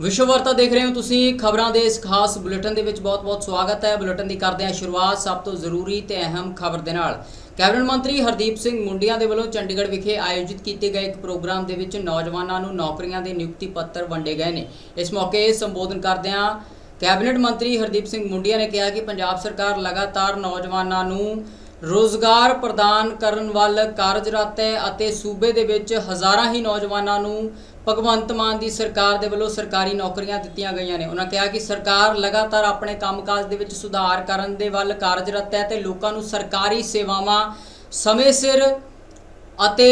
ਵਿਸ਼ਵ ਵਾਰਤਾ ਦੇਖ ਰਹੇ ਹੋ ਤੁਸੀਂ, ਖਬਰਾਂ ਦੇ ਇਸ ਖਾਸ ਬੁਲੇਟਿਨ ਦੇ ਵਿੱਚ ਬਹੁਤ-ਬਹੁਤ ਸਵਾਗਤ ਹੈ। ਬੁਲੇਟਿਨ ਦੀ ਕਰਦੇ ਹਾਂ ਸ਼ੁਰੂਆਤ ਸਭ ਤੋਂ ਜ਼ਰੂਰੀ ਤੇ ਅਹਿਮ ਖਬਰ ਦੇ ਨਾਲ। ਕੈਬਨਿਟ ਮੰਤਰੀ ਹਰਦੀਪ ਸਿੰਘ ਮੁੰਡੀਆਂ ਦੇ ਵੱਲੋਂ ਚੰਡੀਗੜ੍ਹ ਵਿਖੇ ਆਯੋਜਿਤ ਕੀਤੇ ਗਏ ਇੱਕ ਪ੍ਰੋਗਰਾਮ ਦੇ ਵਿੱਚ ਨੌਜਵਾਨਾਂ ਨੂੰ ਨੌਕਰੀਆਂ ਦੇ ਨਿਯੁਕਤੀ ਪੱਤਰ ਵੰਡੇ ਗਏ ਨੇ। ਇਸ ਮੌਕੇ ਸੰਬੋਧਨ ਕਰਦਿਆਂ ਕੈਬਨਿਟ ਮੰਤਰੀ ਹਰਦੀਪ ਸਿੰਘ ਮੁੰਡੀਆਂ ਨੇ ਕਿਹਾ ਕਿ ਪੰਜਾਬ ਸਰਕਾਰ ਲਗਾਤਾਰ ਨੌਜਵਾਨਾਂ ਨੂੰ ਰੋਜ਼ਗਾਰ ਪ੍ਰਦਾਨ ਕਰਨ ਵੱਲ ਕਾਰਜਰਤ ਹੈ ਅਤੇ ਸੂਬੇ ਦੇ ਵਿੱਚ ਹਜ਼ਾਰਾਂ ਹੀ ਨੌਜਵਾਨਾਂ ਨੂੰ ਭਗਵੰਤ ਮਾਨ ਦੀ ਸਰਕਾਰ ਦੇ ਵੱਲੋਂ ਸਰਕਾਰੀ ਨੌਕਰੀਆਂ ਦਿੱਤੀਆਂ ਗਈਆਂ ਨੇ। ਉਹਨਾਂ ਕਿਹਾ ਕਿ ਸਰਕਾਰ ਲਗਾਤਾਰ ਆਪਣੇ ਕੰਮਕਾਜ ਦੇ ਵਿੱਚ ਸੁਧਾਰ ਕਰਨ ਦੇ ਵੱਲ ਕਾਰਜਰਤ ਹੈ ਤੇ ਲੋਕਾਂ ਨੂੰ ਸਰਕਾਰੀ ਸੇਵਾਵਾਂ ਸਮੇਂ ਸਿਰ ਅਤੇ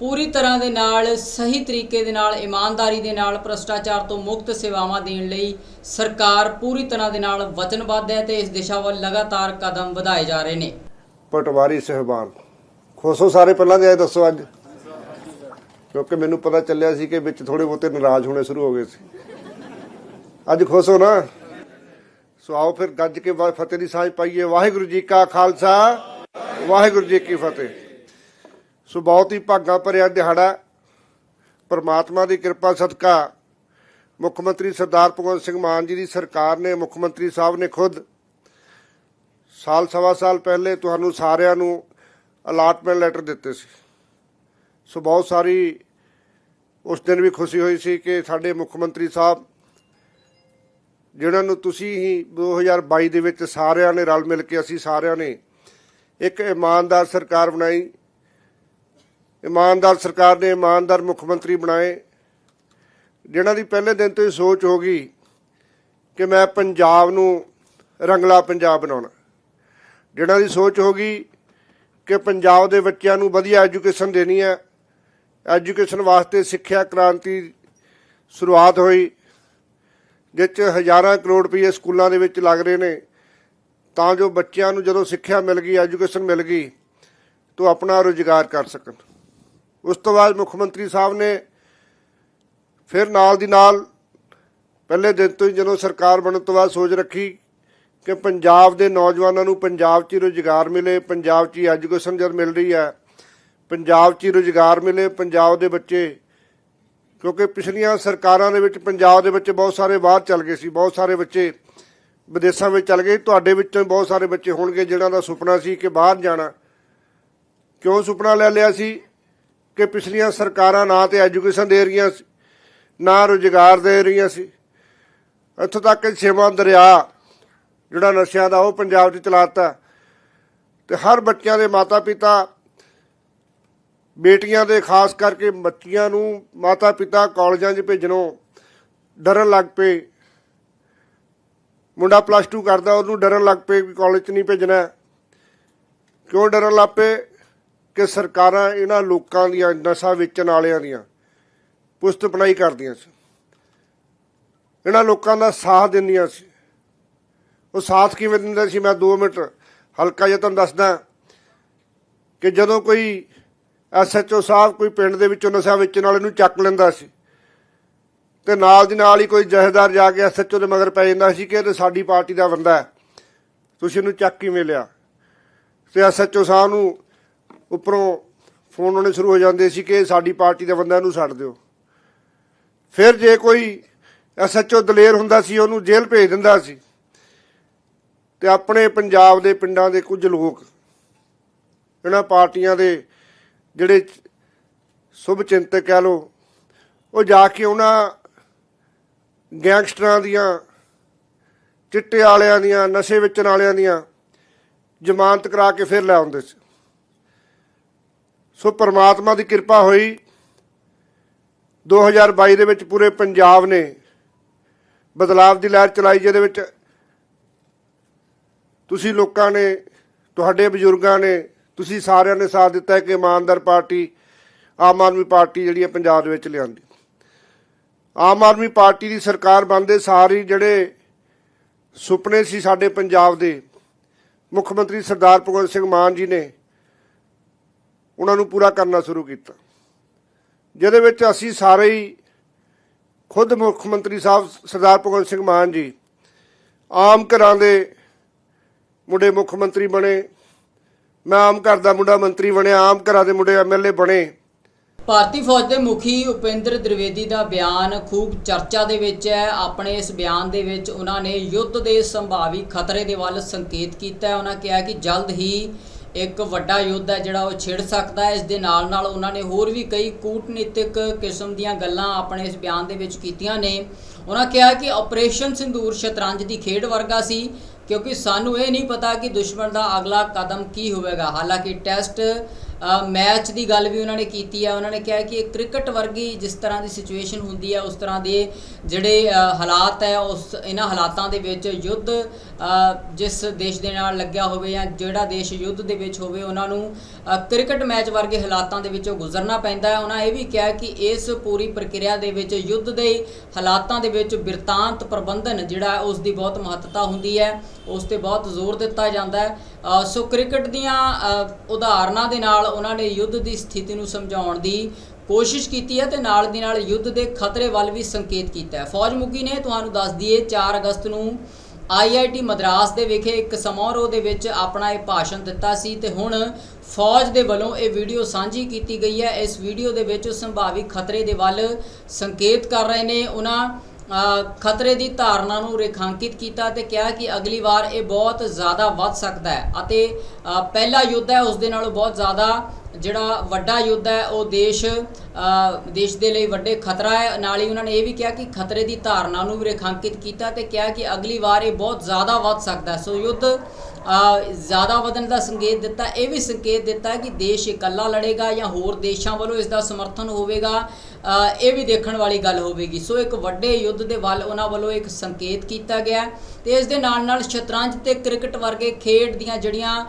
ਪੂਰੀ ਤਰ੍ਹਾਂ ਦੇ ਨਾਲ, ਸਹੀ ਤਰੀਕੇ ਦੇ ਨਾਲ, ਇਮਾਨਦਾਰੀ ਦੇ ਨਾਲ, ਭ੍ਰਸ਼ਟਾਚਾਰ ਤੋਂ ਮੁਕਤ ਸੇਵਾਵਾਂ ਦੇਣ ਲਈ ਸਰਕਾਰ ਪੂਰੀ ਤਰ੍ਹਾਂ ਦੇ ਨਾਲ ਵਚਨਬੱਧ ਹੈ ਤੇ ਇਸ ਦਿਸ਼ਾ ਵੱਲ ਲਗਾਤਾਰ ਕਦਮ ਵਧਾਏ ਜਾ ਰਹੇ ਨੇ। ਪਟਵਾਰੀ ਸਹਿਬਾਨ, ਖੁਸ਼ੋ ਸਾਰੇ? ਪਹਿਲਾਂ ਦੇ ਦੱਸੋ ਅੱਜ। ਕਿਉਂਕਿ ਮੈਨੂੰ ਪਤਾ ਚੱਲਿਆ ਸੀ ਕਿ ਵਿੱਚ ਥੋੜੇ ਬਹੁਤੇ ਨਾਰਾਜ਼ ਹੋਣੇ ਸ਼ੁਰੂ ਹੋ ਗਏ ਸੀ। ਅੱਜ ਖੁਸ਼ ਹੋ ਨਾ? ਸੋ ਆਓ ਫਿਰ ਗੱਜ ਕੇ ਫਤਿਹ ਦੀ ਸਾਂਝ ਪਾਈਏ। ਵਾਹਿਗੁਰੂ ਜੀ ਕਾ ਖਾਲਸਾ, ਵਾਹਿਗੁਰੂ ਜੀ ਕੀ ਫਤਿਹ। ਸੋ ਬਹੁਤ ਹੀ ਭਾਗਾਂ ਭਰਿਆ ਦਿਹਾੜਾ। ਪਰਮਾਤਮਾ ਦੀ ਕਿਰਪਾ ਸਦਕਾ ਮੁੱਖ ਮੰਤਰੀ ਸਰਦਾਰ ਭਗਵੰਤ ਸਿੰਘ ਮਾਨ ਜੀ ਦੀ ਸਰਕਾਰ ਨੇ, ਮੁੱਖ ਮੰਤਰੀ ਸਾਹਿਬ ਨੇ ਖੁਦ ਸਾਲ ਸਵਾ ਸਾਲ ਪਹਿਲੇ ਤੁਹਾਨੂੰ ਸਾਰਿਆਂ ਨੂੰ ਅਲਾਟਮੈਂਟ ਲੈਟਰ ਦਿੱਤੇ ਸੀ। ਸੋ ਬਹੁਤ ਸਾਰੀ ਉਸ ਦਿਨ ਵੀ ਖੁਸ਼ੀ ਹੋਈ ਸੀ ਕਿ ਸਾਡੇ ਮੁੱਖ ਮੰਤਰੀ ਸਾਹਿਬ, ਜਿਨ੍ਹਾਂ ਨੂੰ ਤੁਸੀਂ ਹੀ 2022 ਦੇ ਵਿੱਚ ਸਾਰਿਆਂ ਨੇ ਰਲ ਮਿਲ ਕੇ ਅਸੀਂ ਸਾਰਿਆਂ ਨੇ ਇੱਕ ਇਮਾਨਦਾਰ ਸਰਕਾਰ ਬਣਾਈ। ਇਮਾਨਦਾਰ ਸਰਕਾਰ ਨੇ ਇਮਾਨਦਾਰ ਮੁੱਖ ਮੰਤਰੀ ਬਣਾਏ ਜਿਹਨਾਂ ਦੀ ਪਹਿਲੇ ਦਿਨ ਤੋਂ ਹੀ ਸੋਚ ਹੋ ਗਈ ਕਿ ਮੈਂ ਪੰਜਾਬ ਨੂੰ ਰੰਗਲਾ ਪੰਜਾਬ ਬਣਾਉਣਾ। ਜਿਹਨਾਂ ਦੀ ਸੋਚ ਹੋ ਗਈ ਕਿ ਪੰਜਾਬ ਦੇ ਬੱਚਿਆਂ ਨੂੰ ਵਧੀਆ ਐਜੂਕੇਸ਼ਨ ਦੇਣੀ ਹੈ ਐਜੂਕੇਸ਼ਨ ਵਾਸਤੇ ਸਿੱਖਿਆ ਕ੍ਰਾਂਤੀ ਸ਼ੁਰੂਆਤ ਹੋਈ, ਜਿਸ 'ਚ ਹਜ਼ਾਰਾਂ ਕਰੋੜ ਰੁਪਏ ਸਕੂਲਾਂ ਦੇ ਵਿੱਚ ਲੱਗ ਰਹੇ ਨੇ। ਤਾਂ ਜੋ ਬੱਚਿਆਂ ਨੂੰ ਜਦੋਂ ਸਿੱਖਿਆ ਮਿਲ ਗਈ, ਐਜੂਕੇਸ਼ਨ ਮਿਲ ਗਈ, ਤਾਂ ਆਪਣਾ ਰੁਜ਼ਗਾਰ ਕਰ ਸਕਣ। ਉਸ ਤੋਂ ਬਾਅਦ ਮੁੱਖ ਮੰਤਰੀ ਸਾਹਿਬ ਨੇ ਫਿਰ ਨਾਲ ਦੀ ਨਾਲ ਪਹਿਲੇ ਦਿਨ ਤੋਂ ਹੀ ਜਦੋਂ ਸਰਕਾਰ ਬਣਨ ਤੋਂ ਬਾਅਦ ਸੋਚ ਰੱਖੀ ਕਿ ਪੰਜਾਬ ਦੇ ਨੌਜਵਾਨਾਂ ਨੂੰ ਪੰਜਾਬ 'ਚ ਹੀ ਰੁਜ਼ਗਾਰ ਮਿਲੇ, ਪੰਜਾਬ 'ਚ ਹੀ ਐਜੂਕੇਸ਼ਨ ਜਦ ਮਿਲ ਰਹੀ ਹੈ ਪੰਜਾਬ 'ਚ ਹੀ ਰੁਜ਼ਗਾਰ ਮਿਲੇ, ਪੰਜਾਬ ਦੇ ਬੱਚੇ, ਕਿਉਂਕਿ ਪਿਛਲੀਆਂ ਸਰਕਾਰਾਂ ਦੇ ਵਿੱਚ ਪੰਜਾਬ ਦੇ ਬੱਚੇ ਬਹੁਤ ਸਾਰੇ ਬਾਹਰ ਚਲ ਗਏ ਸੀ, ਬਹੁਤ ਸਾਰੇ ਬੱਚੇ ਵਿਦੇਸ਼ਾਂ ਵਿੱਚ ਚਲ ਗਏ, ਤੁਹਾਡੇ ਵਿੱਚੋਂ ਬਹੁਤ ਸਾਰੇ ਬੱਚੇ ਹੋਣਗੇ ਜਿਨ੍ਹਾਂ ਦਾ ਸੁਪਨਾ ਸੀ ਕਿ ਬਾਹਰ ਜਾਣਾ। ਕਿਉਂ ਸੁਪਨਾ ਲੈ ਲਿਆ ਸੀ? ਕਿ ਪਿਛਲੀਆਂ ਸਰਕਾਰਾਂ ਨਾ ਤੇ ਐਜੂਕੇਸ਼ਨ ਦੇ ਰਹੀਆਂ ਸੀ, ਨਾ ਰੁਜ਼ਗਾਰ ਦੇ ਰਹੀਆਂ ਸੀ। ਇੱਥੋਂ ਤੱਕ ਕਿ ਛੇਵਾਂ ਦਰਿਆ ਜਿਹੜਾ ਨਸ਼ਿਆਂ ਦਾ ਉਹ ਪੰਜਾਬ 'ਚ ਚਲਾਤਾ ਤੇ ਹਰ ਬੱਚਿਆਂ ਦੇ ਮਾਤਾ ਪਿਤਾ ਬੇਟੀਆਂ ਦੇ ਖਾਸ ਕਰਕੇ ਬੱਚੀਆਂ ਨੂੰ ਮਾਤਾ ਪਿਤਾ ਕਾਲਜਾਂ 'ਚ ਭੇਜਣੋਂ ਡਰਨ ਲੱਗ ਪਏ। ਮੁੰਡਾ ਪਲੱਸ 2 ਕਰਦਾ, ਉਹਨੂੰ ਡਰਨ ਲੱਗ ਪਏ ਵੀ ਕਾਲਜ 'ਚ ਨਹੀਂ ਭੇਜਣਾ। ਕਿਉਂ ਡਰਨ ਲੱਗ ਪਏ? ਕਿ ਸਰਕਾਰਾਂ ਇਹਨਾਂ ਲੋਕਾਂ ਦੀਆਂ ਨਸ਼ਾ ਵੇਚਣ ਵਾਲਿਆਂ ਦੀਆਂ ਪੁਸਤ ਪਣਾਈ ਕਰਦੀਆਂ ਸੀ। ਇਹਨਾਂ ਲੋਕਾਂ ਦਾ ਸਾਥ ਦਿੰਦੀਆਂ ਸੀ। ਉਹ ਸਾਥ ਕਿਵੇਂ ਦਿੰਦੇ ਸੀ? ਮੈਂ 2 ਮਿੰਟ ਹਲਕਾ ਜਿਹਾ ਤੁਹਾਨੂੰ ਦੱਸਦਾ ਕਿ ਜਦੋਂ ਕੋਈ ਐਸਐਚਓ ਸਾਹਿਬ ਕੋਈ ਪਿੰਡ ਦੇ ਵਿੱਚੋਂ ਨਸ਼ਾ ਵੇਚਣ ਵਾਲੇ ਨੂੰ ਚੱਕ ਲੈਂਦਾ ਸੀ। ਤੇ ਨਾਲ ਦੀ ਨਾਲ ਹੀ ਕੋਈ ਜਹੇਦਾਰ ਜਾ ਕੇ ਐਸਐਚਓ ਦੇ ਮਗਰ ਪੈ ਜਾਂਦਾ ਸੀ ਕਿ ਇਹ ਸਾਡੀ ਪਾਰਟੀ ਦਾ ਬੰਦਾ ਹੈ। ਤੁਸੀਂ ਇਹਨੂੰ ਚੱਕ ਕਿਵੇਂ ਲਿਆ? ਤੇ ਐਸਐਚਓ ਸਾਹਿਬ ਨੂੰ ਉੱਪਰੋਂ ਫੋਨ ਆਉਣੇ ਸ਼ੁਰੂ ਹੋ ਜਾਂਦੇ ਸੀ ਕਿ ਸਾਡੀ ਪਾਰਟੀ ਦਾ ਬੰਦਾ ਇਹਨੂੰ ਛੱਡ ਦਿਓ। ਫਿਰ ਜੇ ਕੋਈ ਐਸਐਚਓ ਦਲੇਰ ਹੁੰਦਾ ਸੀ, ਉਹਨੂੰ ਜੇਲ੍ਹ ਭੇਜ ਦਿੰਦਾ ਸੀ। ਤੇ ਆਪਣੇ ਪੰਜਾਬ ਦੇ ਪਿੰਡਾਂ ਦੇ ਕੁਝ ਲੋਕ ਇਹਨਾਂ ਪਾਰਟੀਆਂ ਦੇ ਜਿਹੜੇ ਸੁਭ ਚਿੰਤਕ ਕਹਿ ਲੋ ਉਹ ਜਾ ਕੇ ਉਹਨਾਂ ਗੈਂਗਸਟਰਾਂ ਦੀਆਂ, ਚਿੱਟੇ ਵਾਲਿਆਂ ਦੀਆਂ, ਨਸ਼ੇ ਵੇਚਣ ਵਾਲਿਆਂ ਦੀਆਂ ਜ਼ਮਾਨਤ ਕਰਾ ਕੇ ਫਿਰ ਲੈ ਆਉਂਦੇ ਸੀ। ਸੋ ਪ੍ਰਮਾਤਮਾ ਦੀ ਕਿਰਪਾ ਹੋਈ। 2022 ਦੇ ਵਿੱਚ ਪੂਰੇ ਪੰਜਾਬ ਨੇ ਬਦਲਾਵ ਦੀ ਲਹਿਰ ਚਲਾਈ, ਜਿਹਦੇ ਵਿੱਚ ਤੁਸੀਂ ਲੋਕਾਂ ਨੇ, ਤੁਹਾਡੇ ਬਜ਼ੁਰਗਾਂ ਨੇ ਤੁਸੀਂ ਸਾਰਿਆਂ ਨੇ ਸਾਥ ਦਿੱਤਾ ਹੈ ਕਿ ਇਮਾਨਦਾਰ ਪਾਰਟੀ ਆਮ ਆਦਮੀ ਪਾਰਟੀ ਜਿਹੜੀ ਹੈ ਪੰਜਾਬ ਦੇ ਵਿੱਚ ਲਿਆਂਦੀ। ਆਮ ਆਦਮੀ ਪਾਰਟੀ ਦੀ ਸਰਕਾਰ ਬਣਦੇ ਸਾਰੇ ਜਿਹੜੇ ਸੁਪਨੇ ਸੀ ਸਾਡੇ ਪੰਜਾਬ ਦੇ, ਮੁੱਖ ਮੰਤਰੀ ਸਰਦਾਰ ਭਗਵੰਤ ਸਿੰਘ ਮਾਨ ਜੀ ਨੇ ਉਹਨਾਂ ਨੂੰ ਪੂਰਾ ਕਰਨਾ ਸ਼ੁਰੂ ਕੀਤਾ। ਜਿਹਦੇ ਵਿੱਚ ਅਸੀਂ ਸਾਰੇ ਹੀ ਖੁਦ ਮੁੱਖ ਮੰਤਰੀ ਸਾਹਿਬ ਸਰਦਾਰ ਭਗਵੰਤ ਸਿੰਘ ਮਾਨ ਜੀ ਆਮ ਘਰਾਂ ਦੇ ਮੁੰਡੇ ਮੁੱਖ ਮੰਤਰੀ ਬਣੇ ਮੈਂ ਆਮ ਘਰ ਦਾ ਮੁੰਡਾ ਮੰਤਰੀ ਬਣਿਆ, ਆਮ ਘਰਾਂ ਦੇ ਮੁੰਡੇ ਐਮਐਲਏ ਬਣੇ। ਭਾਰਤੀ ਫੌਜ ਦੇ ਮੁਖੀ ਉਪਿੰਦਰ ਦ੍ਰਿਵੇਦੀ ਦਾ ਬਿਆਨ ਖੂਬ ਚਰਚਾ ਦੇ ਵਿੱਚ ਹੈ। ਆਪਣੇ ਇਸ ਬਿਆਨ ਦੇ ਵਿੱਚ ਉਹਨਾਂ ਨੇ ਯੁੱਧ ਦੇ ਸੰਭਾਵੀ ਖਤਰੇ ਦੇ ਵੱਲ ਸੰਕੇਤ ਕੀਤਾ ਹੈ। ਉਹਨਾਂ ਕਿਹਾ ਕਿ ਜਲਦ ਹੀ ਇੱਕ ਵੱਡਾ ਯੁੱਧ ਹੈ ਜਿਹੜਾ ਉਹ ਛਿੜ ਸਕਦਾ ਹੈ। ਇਸ ਦੇ ਨਾਲ ਨਾਲ ਉਹਨਾਂ ਨੇ ਹੋਰ ਵੀ ਕਈ ਕੂਟਨੀਤਿਕ ਕਿਸਮ ਦੀਆਂ ਗੱਲਾਂ ਆਪਣੇ ਇਸ ਬਿਆਨ ਦੇ ਵਿੱਚ ਕੀਤੀਆਂ ਨੇ। ਉਹਨਾਂ ਕਿਹਾ ਕਿ ਆਪਰੇਸ਼ਨ ਸਿੰਦੂਰ ਸ਼ਤਰੰਜ ਦੀ ਖੇਡ ਵਰਗਾ ਸੀ। ਕਿਉਂਕਿ ਸਾਨੂੰ ਇਹ ਨਹੀਂ ਪਤਾ ਕਿ ਦੁਸ਼ਮਣ ਦਾ ਅਗਲਾ ਕਦਮ ਕੀ ਹੋਵੇਗਾ। ਹਾਲਾਂਕਿ ਟੈਸਟ ਮੈਚ ਦੀ ਗੱਲ ਵੀ ਉਹਨਾਂ ਨੇ ਕੀਤੀ ਹੈ ਉਹਨਾਂ ਨੇ ਕਿਹਾ ਕਿ ਇਹ ਕ੍ਰਿਕਟ ਵਰਗੀ ਜਿਸ ਤਰ੍ਹਾਂ ਦੀ ਸਿਚੁਏਸ਼ਨ ਹੁੰਦੀ ਹੈ ਉਸ ਤਰ੍ਹਾਂ ਦੇ ਜਿਹੜੇ ਹਾਲਾਤ ਹੈ, ਉਸ, ਇਹਨਾਂ ਹਾਲਾਤਾਂ ਦੇ ਵਿੱਚ ਯੁੱਧ ਜਿਸ ਦੇਸ਼ ਦੇ ਨਾਲ ਲੱਗਿਆ ਹੋਵੇ ਜਾਂ ਜਿਹੜਾ ਦੇਸ਼ ਯੁੱਧ ਦੇ ਵਿੱਚ ਹੋਵੇ, ਉਹਨਾਂ ਨੂੰ ਕ੍ਰਿਕਟ ਮੈਚ ਵਰਗੇ ਹਾਲਾਤਾਂ ਦੇ ਵਿੱਚੋਂ ਗੁਜ਼ਰਨਾ ਪੈਂਦਾ ਹੈ। ਉਹਨਾਂ ਇਹ ਵੀ ਕਿਹਾ ਕਿ ਇਸ ਪੂਰੀ ਪ੍ਰਕਿਰਿਆ ਦੇ ਵਿੱਚ ਯੁੱਧ ਦੇ ਹਾਲਾਤਾਂ ਦੇ ਵਿੱਚ ਬਿਰਤਾਂਤ ਪ੍ਰਬੰਧਨ ਜਿਹੜਾ ਉਸ ਦੀ ਬਹੁਤ ਮਹੱਤਤਾ ਹੁੰਦੀ ਹੈ, ਉਸ ਤੇ ਬਹੁਤ ਜ਼ੋਰ ਦਿੱਤਾ ਜਾਂਦਾ ਹੈ। ਸੋ ਕ੍ਰਿਕਟ ਦੀਆਂ ਉਦਾਹਰਨਾਂ ਦੇ ਨਾਲ ਉਹਨਾਂ ਨੇ ਯੁੱਧ ਦੀ ਸਥਿਤੀ ਨੂੰ ਸਮਝਾਉਣ ਦੀ ਕੋਸ਼ਿਸ਼ ਕੀਤੀ ਹੈ ਤੇ ਨਾਲ ਦੀ ਨਾਲ ਯੁੱਧ ਦੇ ਖਤਰੇ ਵੱਲ ਵੀ ਸੰਕੇਤ ਕੀਤਾ ਹੈ। ਫੌਜ ਮੁਖੀ ਨੇ ਤੁਹਾਨੂੰ ਦੱਸ ਦਈਏ 4 ਅਗਸਤ ਨੂੰ ਆਈਆਈਟੀ ਮਦਰਾਸ ਦੇ ਵਿਖੇ ਇੱਕ ਸਮਾਰੋਹ ਦੇ ਵਿੱਚ ਆਪਣਾ ਇਹ ਭਾਸ਼ਣ ਦਿੱਤਾ ਸੀ ਤੇ ਹੁਣ ਫੌਜ ਦੇ ਵੱਲੋਂ ਇਹ ਵੀਡੀਓ ਸਾਂਝੀ ਕੀਤੀ ਗਈ ਹੈ। ਇਸ ਵੀਡੀਓ ਦੇ ਵਿੱਚ ਸੰਭਾਵੀ ਖਤਰੇ ਦੇ ਵੱਲ ਸੰਕੇਤ ਕਰ ਰਹੇ ਨੇ। ਉਹਨਾਂ ਖਤਰੇ ਦੀ ਧਾਰਨਾ ਨੂੰ ਰੇਖਾਂਕਿਤ ਕੀਤਾ ਤੇ ਕਿਹਾ ਕਿ ਅਗਲੀ ਵਾਰ ਇਹ ਬਹੁਤ ਜ਼ਿਆਦਾ ਵੱਧ ਸਕਦਾ ਹੈ ਅਤੇ ਪਹਿਲਾ ਯੁੱਧ ਹੈ, ਉਸ ਦੇ ਨਾਲੋਂ ਬਹੁਤ ਜ਼ਿਆਦਾ ਜਿਹੜਾ ਵੱਡਾ ਯੁੱਧ ਹੈ, ਉਹ ਦੇਸ਼ ਦੇਸ਼ ਦੇ ਲਈ ਵੱਡੇ ਖਤਰਾ ਹੈ। ਨਾਲ ਹੀ ਉਹਨਾਂ ਨੇ ਇਹ ਵੀ ਕਿਹਾ ਕਿ ਖਤਰੇ ਦੀ ਧਾਰਨਾ ਨੂੰ ਵੀ ਰੇਖਾਂਕਿਤ ਕੀਤਾ ਤੇ ਕਿਹਾ ਕਿ ਅਗਲੀ ਵਾਰ ਇਹ ਬਹੁਤ ਜ਼ਿਆਦਾ ਵੱਧ ਸਕਦਾ ਹੈ। ਸੋ ਯੁੱਧ ਜ਼ਿਆਦਾ ਵਧਣ ਦਾ ਸੰਕੇਤ ਦਿੱਤਾ। ਇਹ ਵੀ ਸੰਕੇਤ ਦਿੱਤਾ ਕਿ ਦੇਸ਼ ਇਕੱਲਾ ਲੜੇਗਾ ਜਾਂ ਹੋਰ ਦੇਸ਼ਾਂ ਵੱਲੋਂ ਇਸ ਦਾ ਸਮਰਥਨ ਹੋਵੇਗਾ ਇਹ ਵੀ ਦੇਖਣ ਵਾਲੀ ਗੱਲ ਹੋਵੇਗੀ। ਸੋ ਇੱਕ ਵੱਡੇ ਯੁੱਧ ਦੇ ਵੱਲ ਉਹਨਾਂ ਵੱਲੋਂ ਇੱਕ ਸੰਕੇਤ ਕੀਤਾ ਗਿਆ ਹੈ ਤੇ ਇਸ ਦੇ ਨਾਲ ਨਾਲ ਸ਼ਤਰੰਜ ਤੇ ਕ੍ਰਿਕਟ ਵਰਗੇ ਖੇਡ ਦੀਆਂ ਜਿਹੜੀਆਂ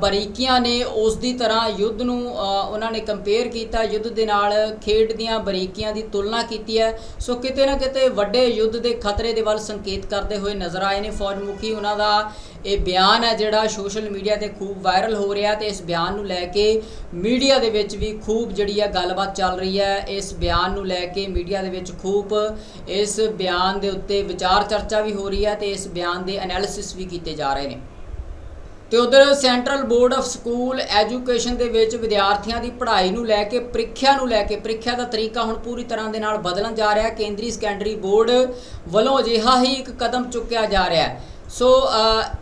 ਬਰੀਕੀਆਂ ਨੇ ਉਸ ਦੀ ਤਰ੍ਹਾਂ ਯੁੱਧ ਨੂੰ ਉਹਨਾਂ ਨੇ ਕੰਪੇਅਰ ਕੀਤਾ। ਯੁੱਧ ਦੇ ਨਾਲ ਖੇਡ ਦੀਆਂ ਬਰੀਕੀਆਂ ਦੀ ਤੁਲਨਾ ਕੀਤੀ ਹੈ। ਸੋ ਕਿਤੇ ਨਾ ਕਿਤੇ ਵੱਡੇ ਯੁੱਧ ਦੇ ਖਤਰੇ ਦੇ ਵੱਲ ਸੰਕੇਤ ਕਰਦੇ ਹੋਏ ਨਜ਼ਰ ਆਏ ਨੇ ਫੌਜ ਮੁਖੀ ਉਹਨਾਂ ਦਾ ਇਹ ਬਿਆਨ ਹੈ ਜਿਹੜਾ ਸੋਸ਼ਲ ਮੀਡੀਆ ਤੇ ਖੂਬ ਵਾਇਰਲ ਹੋ ਰਿਹਾ ਤੇ ਇਸ ਬਿਆਨ ਨੂੰ ਲੈ ਕੇ ਮੀਡੀਆ ਦੇ ਵਿੱਚ ਵੀ ਖੂਬ ਜਿਹੜੀ ਆ ਗੱਲਬਾਤ ਚੱਲ ਰਹੀ ਹੈ। ਇਸ ਬਿਆਨ ਨੂੰ ਲੈ ਕੇ ਮੀਡੀਆ ਦੇ ਵਿੱਚ ਖੂਬ ਇਸ ਬਿਆਨ ਦੇ ਉੱਤੇ ਵਿਚਾਰ ਚਰਚਾ ਵੀ ਹੋ ਰਹੀ ਹੈ ਤੇ ਇਸ ਬਿਆਨ ਦੇ ਐਨਾਲਿਸਿਸ ਵੀ ਕੀਤੇ ਜਾ ਰਹੇ ਨੇ। ਤੇ ਉਧਰ central board of school education ਦੇ ਵਿੱਚ ਵਿਦਿਆਰਥੀਆਂ ਦੀ ਪੜ੍ਹਾਈ ਨੂੰ ਲੈ ਕੇ, ਪ੍ਰੀਖਿਆ ਨੂੰ ਲੈ ਕੇ, ਪ੍ਰੀਖਿਆ ਦਾ ਤਰੀਕਾ ਹੁਣ ਪੂਰੀ ਤਰ੍ਹਾਂ ਦੇ ਨਾਲ ਬਦਲਣ ਜਾ ਰਿਹਾ ਹੈ। ਕੇਂਦਰੀ ਸੈਕੰਡਰੀ ਬੋਰਡ ਵੱਲੋਂ ਅਜਿਹਾ ਹੀ ਇੱਕ ਕਦਮ ਚੁੱਕਿਆ ਜਾ ਰਿਹਾ ਹੈ। ਸੋ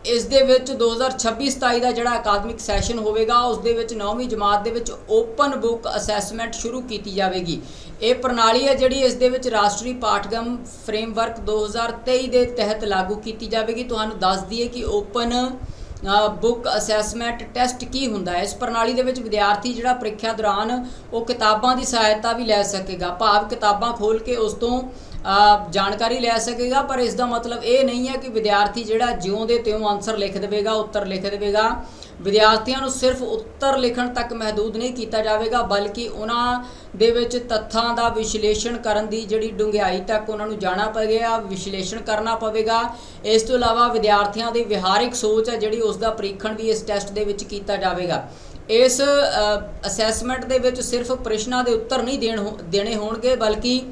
ਇਸ ਦੇ ਵਿੱਚ 2026-27 ਦਾ ਜਿਹੜਾ ਅਕਾਦਮਿਕ ਸੈਸ਼ਨ ਹੋਵੇਗਾ, ਉਸ ਦੇ ਵਿੱਚ 9ਵੀਂ ਜਮਾਤ ਦੇ ਵਿੱਚ ਓਪਨ ਬੁੱਕ ਅਸੈਸਮੈਂਟ ਸ਼ੁਰੂ ਕੀਤੀ ਜਾਵੇਗੀ। ਇਹ ਪ੍ਰਣਾਲੀ ਹੈ ਜਿਹੜੀ ਇਸ ਦੇ ਵਿੱਚ ਰਾਸ਼ਟਰੀ ਪਾਠਕ੍ਰਮ ਫਰੇਮਵਰਕ 2023 ਦੇ ਤਹਿਤ ਲਾਗੂ ਕੀਤੀ ਜਾਵੇਗੀ। ਤੁਹਾਨੂੰ ਦੱਸ ਦਈਏ ਕਿ ਓਪਨ ਬੁੱਕ ਅਸੈਸਮੈਂਟ ਟੈਸਟ ਕੀ ਹੁੰਦਾ ਹੈ? ਇਸ ਪ੍ਰਣਾਲੀ ਦੇ ਵਿੱਚ ਵਿਦਿਆਰਥੀ ਜਿਹੜਾ ਪ੍ਰੀਖਿਆ ਦੌਰਾਨ ਉਹ ਕਿਤਾਬਾਂ ਦੀ ਸਹਾਇਤਾ ਵੀ ਲੈ ਸਕੇਗਾ। ਭਾਵ ਕਿਤਾਬਾਂ ਖੋਲ ਕੇ ਉਸ ਤੋਂ ਜਾਣਕਾਰੀ ਲੈ ਸਕੇਗਾ, ਪਰ ਇਸ ਦਾ ਮਤਲਬ ਇਹ ਨਹੀਂ ਹੈ ਕਿ ਵਿਦਿਆਰਥੀ ਜਿਹੜਾ ਜਿਉਂ ਦੇ ਤਿਉਂ ਆਨਸਰ ਲਿਖ ਦੇਵੇਗਾ, ਉੱਤਰ ਲਿਖ ਦੇਵੇਗਾ। ਵਿਦਿਆਰਥੀਆਂ ਨੂੰ ਸਿਰਫ ਉੱਤਰ ਲਿਖਣ ਤੱਕ ਮਹਦੂਦ ਨਹੀਂ ਕੀਤਾ ਜਾਵੇਗਾ, ਬਲਕਿ ਉਹਨਾਂ ਦੇ ਵਿੱਚ ਤੱਥਾਂ ਦਾ ਵਿਸ਼ਲੇਸ਼ਣ ਕਰਨ ਦੀ ਜਿਹੜੀ ਡੂੰਘਾਈ ਤੱਕ ਉਹਨਾਂ ਨੂੰ ਜਾਣਾ ਪਵੇਗਾ, ਵਿਸ਼ਲੇਸ਼ਣ ਕਰਨਾ ਪਵੇਗਾ। ਇਸ ਤੋਂ ਇਲਾਵਾ ਵਿਦਿਆਰਥੀਆਂ ਦੀ ਵਿਹਾਰਿਕ ਸੋਚ ਹੈ ਜਿਹੜੀ ਉਸ ਦਾ ਪਰੀਖਣ ਵੀ ਇਸ ਟੈਸਟ ਦੇ ਵਿੱਚ ਕੀਤਾ ਜਾਵੇਗਾ। ਇਸ ਅਸੈਸਮੈਂਟ ਦੇ ਵਿੱਚ ਸਿਰਫ ਪ੍ਰਸ਼ਨਾਂ ਦੇ ਉੱਤਰ ਨਹੀਂ ਦੇਣ ਹੋ- ਦੇਣੇ ਹੋਣਗੇ, ਬਲਕਿ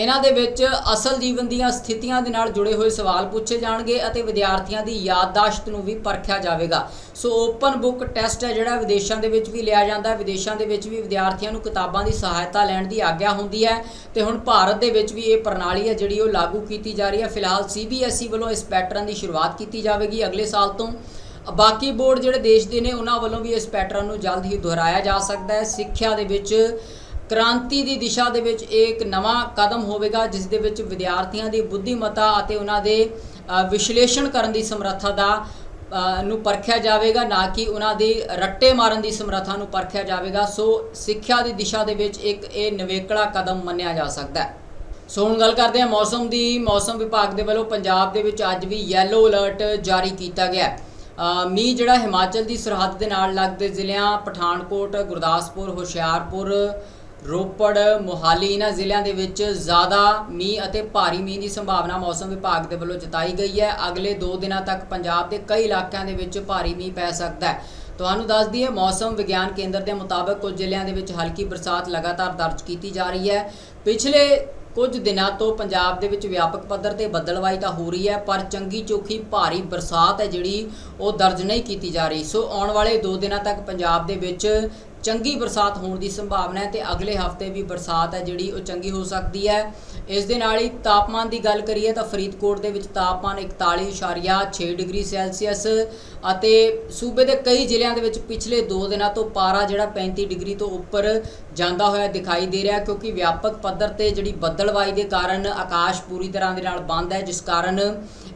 ਇਹਨਾਂ ਦੇ ਵਿੱਚ ਅਸਲ ਜੀਵਨ ਦੀਆਂ ਸਥਿਤੀਆਂ ਦੇ ਨਾਲ ਜੁੜੇ ਹੋਏ ਸਵਾਲ ਪੁੱਛੇ ਜਾਣਗੇ ਅਤੇ ਵਿਦਿਆਰਥੀਆਂ ਦੀ ਯਾਦਦਾਸ਼ਤ ਨੂੰ ਵੀ ਪਰਖਿਆ ਜਾਵੇਗਾ। ਸੋ ਓਪਨ ਬੁੱਕ ਟੈਸਟ ਹੈ ਜਿਹੜਾ ਵਿਦੇਸ਼ਾਂ ਦੇ ਵਿੱਚ ਵੀ ਲਿਆ ਜਾਂਦਾ ਹੈ। ਵਿਦੇਸ਼ਾਂ ਦੇ ਵਿੱਚ ਵੀ ਵਿਦਿਆਰਥੀਆਂ ਨੂੰ ਕਿਤਾਬਾਂ ਦੀ ਸਹਾਇਤਾ ਲੈਣ ਦੀ ਆਗਿਆ ਹੁੰਦੀ ਹੈ ਤੇ ਹੁਣ ਭਾਰਤ ਦੇ ਵਿੱਚ ਵੀ ਇਹ ਪ੍ਰਣਾਲੀ ਹੈ ਜਿਹੜੀ ਉਹ ਲਾਗੂ ਕੀਤੀ ਜਾ ਰਹੀ ਹੈ। ਫਿਲਹਾਲ ਸੀਬੀਐਸਈ ਵੱਲੋਂ ਇਸ ਪੈਟਰਨ ਦੀ ਸ਼ੁਰੂਆਤ ਕੀਤੀ ਜਾਵੇਗੀ ਅਗਲੇ ਸਾਲ ਤੋਂ। ਬਾਕੀ ਬੋਰਡ ਜਿਹੜੇ ਦੇਸ਼ ਦੇ ਨੇ, ਉਹਨਾਂ ਵੱਲੋਂ ਵੀ ਇਸ ਪੈਟਰਨ ਨੂੰ ਜਲਦ ਹੀ ਦੁਹਰਾਇਆ ਜਾ ਸਕਦਾ ਹੈ। ਸਿੱਖਿਆ ਦੇ ਵਿੱਚ ਕ੍ਰਾਂਤੀ ਦੀ ਦਿਸ਼ਾ ਦੇ ਵਿੱਚ ਇਹ ਇੱਕ ਨਵਾਂ ਕਦਮ ਹੋਵੇਗਾ ਜਿਸ ਦੇ ਵਿੱਚ ਵਿਦਿਆਰਥੀਆਂ ਦੀ ਬੁੱਧੀਮਤਾ ਅਤੇ ਉਹਨਾਂ ਦੇ ਵਿਸ਼ਲੇਸ਼ਣ ਕਰਨ ਦੀ ਸਮਰੱਥਾ ਦਾ ਨੂੰ ਪਰਖਿਆ ਜਾਵੇਗਾ ਨਾ ਕਿ ਉਹਨਾਂ ਦੀ ਰੱਟੇ ਮਾਰਨ ਦੀ ਸਮਰੱਥਾ ਨੂੰ ਪਰਖਿਆ ਜਾਵੇਗਾ। ਸੋ ਸਿੱਖਿਆ ਦੀ ਦਿਸ਼ਾ ਦੇ ਵਿੱਚ ਇੱਕ ਇਹ ਨਵੇਕਲਾ ਕਦਮ ਮੰਨਿਆ ਜਾ ਸਕਦਾ ਹੈ। ਸੋ ਹੁਣ ਗੱਲ ਕਰਦੇ ਹਾਂ ਮੌਸਮ ਦੀ। ਮੌਸਮ ਵਿਭਾਗ ਦੇ ਵੱਲੋਂ ਪੰਜਾਬ ਦੇ ਵਿੱਚ ਅੱਜ ਵੀ ਯੈਲੋ ਅਲਰਟ ਜਾਰੀ ਕੀਤਾ ਗਿਆ ਹੈ। ਅ, ਮੀਂਹ ਜਿਹੜਾ ਹਿਮਾਚਲ ਦੀ ਸਰਹੱਦ ਦੇ ਨਾਲ ਲੱਗਦੇ ਜ਼ਿਲ੍ਹਿਆਂ ਪਠਾਨਕੋਟ ਗੁਰਦਾਸਪੁਰ ਹੁਸ਼ਿਆਰਪੁਰ ਰੋਪੜ, ਮੋਹਾਲੀ ਇਹਨਾਂ ਜ਼ਿਲ੍ਹਿਆਂ ਦੇ ਵਿੱਚ ਜ਼ਿਆਦਾ ਮੀਂਹ ਅਤੇ ਭਾਰੀ ਮੀਂਹ ਦੀ ਸੰਭਾਵਨਾ ਮੌਸਮ ਵਿਭਾਗ ਦੇ ਵੱਲੋਂ ਜਤਾਈ ਗਈ ਹੈ। ਅਗਲੇ 2 ਦਿਨਾਂ ਤੱਕ ਪੰਜਾਬ ਦੇ ਕਈ ਇਲਾਕਿਆਂ ਦੇ ਵਿੱਚ ਭਾਰੀ ਮੀਂਹ ਪੈ ਸਕਦਾ ਹੈ। ਤੁਹਾਨੂੰ ਦੱਸ ਦਈਏ, ਮੌਸਮ ਵਿਗਿਆਨ ਕੇਂਦਰ ਦੇ ਮੁਤਾਬਕ ਕੁਝ ਜ਼ਿਲ੍ਹਿਆਂ ਦੇ ਵਿੱਚ ਹਲਕੀ ਬਰਸਾਤ ਲਗਾਤਾਰ ਦਰਜ ਕੀਤੀ ਜਾ ਰਹੀ ਹੈ। ਪਿਛਲੇ ਕੁਝ ਦਿਨਾਂ ਤੋਂ ਪੰਜਾਬ ਦੇ ਵਿੱਚ ਵਿਆਪਕ ਪੱਧਰ ਤੇ ਬੱਦਲਵਾਈ ਤਾਂ ਹੋ ਰਹੀ ਹੈ, ਪਰ ਚੰਗੀ ਚੋਖੀ ਭਾਰੀ ਬਰਸਾਤ ਹੈ ਜਿਹੜੀ ਉਹ ਦਰਜ ਨਹੀਂ ਕੀਤੀ ਜਾ ਰਹੀ। ਸੋ ਆਉਣ ਵਾਲੇ 2 ਦਿਨਾਂ ਤੱਕ ਪੰਜਾਬ ਦੇ ਵਿੱਚ ਚੰਗੀ ਬਰਸਾਤ ਹੋਣ ਦੀ ਸੰਭਾਵਨਾ ਹੈ ਤੇ ਅਗਲੇ ਹਫ਼ਤੇ ਵੀ ਬਰਸਾਤ ਹੈ ਜਿਹੜੀ ਉਹ ਚੰਗੀ ਹੋ ਸਕਦੀ ਹੈ। ਇਸ ਦੇ ਨਾਲ ਹੀ ਤਾਪਮਾਨ ਦੀ ਗੱਲ ਕਰੀਏ ਤਾਂ ਫਰੀਦਕੋਟ ਦੇ ਵਿੱਚ ਤਾਪਮਾਨ 41.6 ਡਿਗਰੀ ਸੈਲਸੀਅਸ ਅਤੇ ਸੂਬੇ ਦੇ ਕਈ ਜ਼ਿਲ੍ਹਿਆਂ ਦੇ ਵਿੱਚ ਪਿਛਲੇ 2 ਦਿਨਾਂ ਤੋਂ ਪਾਰਾ ਜਿਹੜਾ 35 ਡਿਗਰੀ ਤੋਂ ਉੱਪਰ ਜਾਂਦਾ ਹੋਇਆ ਦਿਖਾਈ ਦੇ ਰਿਹਾ ਕਿਉਂਕਿ ਵਿਆਪਕ ਪੱਧਰ ਤੇ ਜਿਹੜੀ ਬੱਦਲਵਾਈ ਦੇ ਕਾਰਨ ਆਕਾਸ਼ ਪੂਰੀ ਤਰ੍ਹਾਂ ਦੇ ਨਾਲ ਬੰਦ ਹੈ, ਜਿਸ ਕਾਰਨ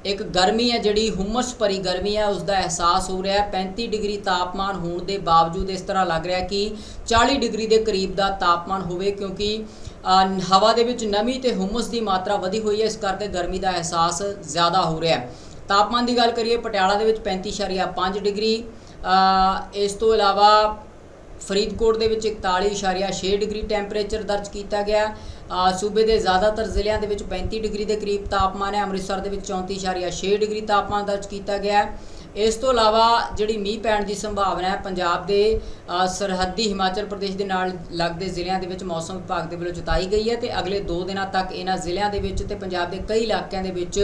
ਇੱਕ ਗਰਮੀ ਹੈ ਜਿਹੜੀ ਹੁਮਸ ਭਰੀ ਗਰਮੀ ਹੈ ਉਸ ਦਾ ਅਹਿਸਾਸ ਹੋ ਰਿਹਾ ਹੈ। 35 ਡਿਗਰੀ ਤਾਪਮਾਨ ਹੋਣ ਦੇ ਬਾਵਜੂਦ ਇਸ ਤਰ੍ਹਾਂ ਲੱਗ ਰਿਹਾ ਕਿ 40 ਡਿਗਰੀ ਦੇ ਕਰੀਬ ਦਾ ਤਾਪਮਾਨ ਹੋਵੇ, ਕਿਉਂਕਿ ਹਵਾ ਦੇ ਵਿੱਚ ਨਮੀ ਤੇ ਹੁਮਸ ਦੀ ਮਾਤਰਾ ਵਧੀ ਹੋਈ ਹੈ, ਇਸ ਕਰਕੇ ਗਰਮੀ ਦਾ ਅਹਿਸਾਸ ਜ਼ਿਆਦਾ ਹੋ ਰਿਹਾ ਹੈ। ਤਾਪਮਾਨ ਦੀ ਗੱਲ ਕਰੀਏ, ਪਟਿਆਲਾ ਦੇ ਵਿੱਚ 35.5 ਡਿਗਰੀ ਇਸ ਤੋਂ ਇਲਾਵਾ ਫਰੀਦਕੋਟ ਦੇ ਵਿੱਚ 41.6 ਡਿਗਰੀ ਟੈਂਪਰੇਚਰ ਦਰਜ ਕੀਤਾ ਗਿਆ। ਸੂਬੇ ਦੇ ਜ਼ਿਆਦਾਤਰ ਜ਼ਿਲ੍ਹਿਆਂ ਦੇ ਵਿੱਚ 35 ਡਿਗਰੀ ਦੇ ਕਰੀਬ ਤਾਪਮਾਨ ਹੈ। ਅੰਮ੍ਰਿਤਸਰ ਦੇ ਵਿੱਚ 34.6 ਡਿਗਰੀ ਤਾਪਮਾਨ ਦਰਜ ਕੀਤਾ ਗਿਆ ਹੈ। ਇਸ ਤੋਂ ਇਲਾਵਾ ਜਿਹੜੀ ਮੀਂਹ ਪੈਣ ਦੀ ਸੰਭਾਵਨਾ ਹੈ, ਪੰਜਾਬ ਦੇ ਸਰਹੱਦੀ ਹਿਮਾਚਲ ਪ੍ਰਦੇਸ਼ ਦੇ ਨਾਲ ਲੱਗਦੇ ਜ਼ਿਲ੍ਹਿਆਂ ਦੇ ਵਿੱਚ ਮੌਸਮ ਵਿਭਾਗ ਦੇ ਵੱਲੋਂ ਜਤਾਈ ਗਈ ਹੈ ਤੇ ਅਗਲੇ 2 ਦਿਨਾਂ ਤੱਕ ਇਹਨਾਂ ਜ਼ਿਲ੍ਹਿਆਂ ਦੇ ਵਿੱਚ ਤੇ ਪੰਜਾਬ ਦੇ ਕਈ ਇਲਾਕਿਆਂ ਦੇ ਵਿੱਚ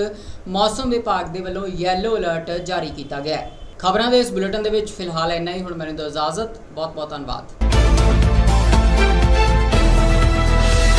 ਮੌਸਮ ਵਿਭਾਗ ਦੇ ਵੱਲੋਂ ਯੈਲੋ ਅਲਰਟ ਜਾਰੀ ਕੀਤਾ ਗਿਆ ਹੈ। ਖਬਰਾਂ ਦੇ ਇਸ ਬੁਲੇਟਿਨ ਦੇ ਵਿੱਚ ਫਿਲਹਾਲ ਇੰਨਾ ਹੀ। ਹੁਣ ਮੈਨੂੰ ਦਿਓ ਇਜਾਜ਼ਤ। ਬਹੁਤ ਬਹੁਤ ਧੰਨਵਾਦ।